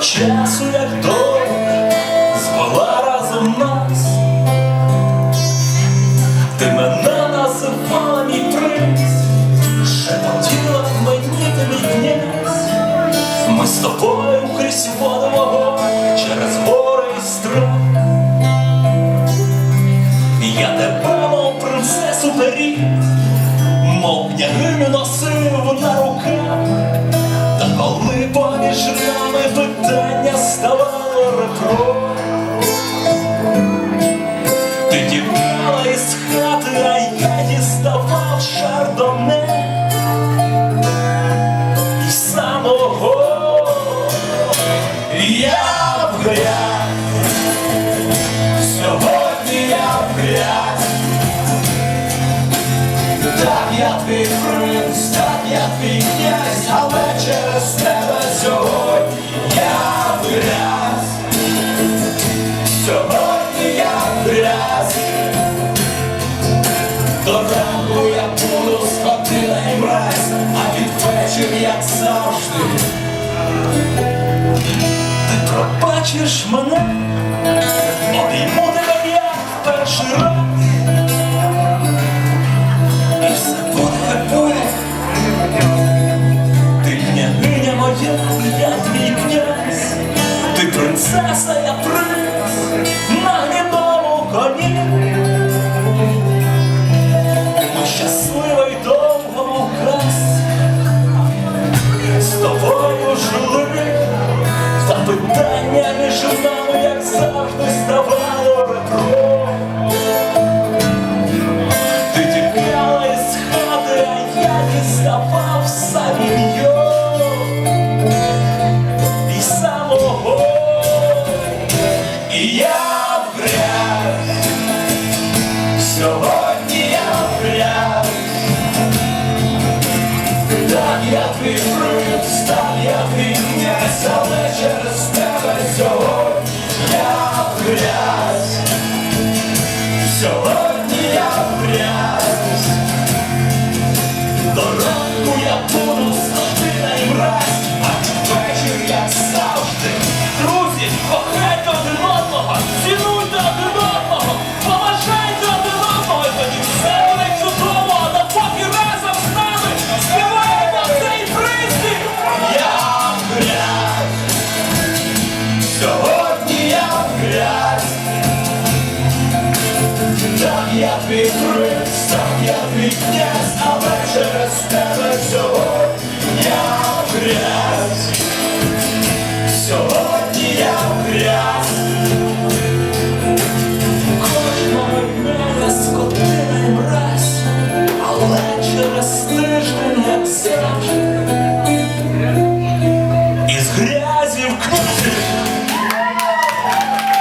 часу, як доля звела разом нас. Ти мене називала мій принц, шепотіла мені ти мій князь. Ми з тобою крізь воду вогонь через гори і страх. Я тебе, мов принцесу беріг, мов княгиню носив на руках. Ти тікала із хати, а я діставав шардоне і самого я в сьогодні я в. Так я твій принц, так я твій Сьогодні я грязь. До ранку я буду скотина і мразь, а під вечір, як завжди. Ти пробачиш мене, обійму тебе в перший раз. Ти княгиня моя, я твій князь, ти принцеса, я принц питання між нами, як завжди, ставало ребро. Ти тікала із хати, а я діставав саміньо і самого, і я в грязь, сьогодні я в грязь, так я твій принц, так я твій князь, але я. Сьогодні я в грязь, до я буду я твій друг, сам я твій князь, але через тебе сьогодні я грязь. Сьогодні я грязь. Кожна мене скотина і мразь, але через тиждень як завжди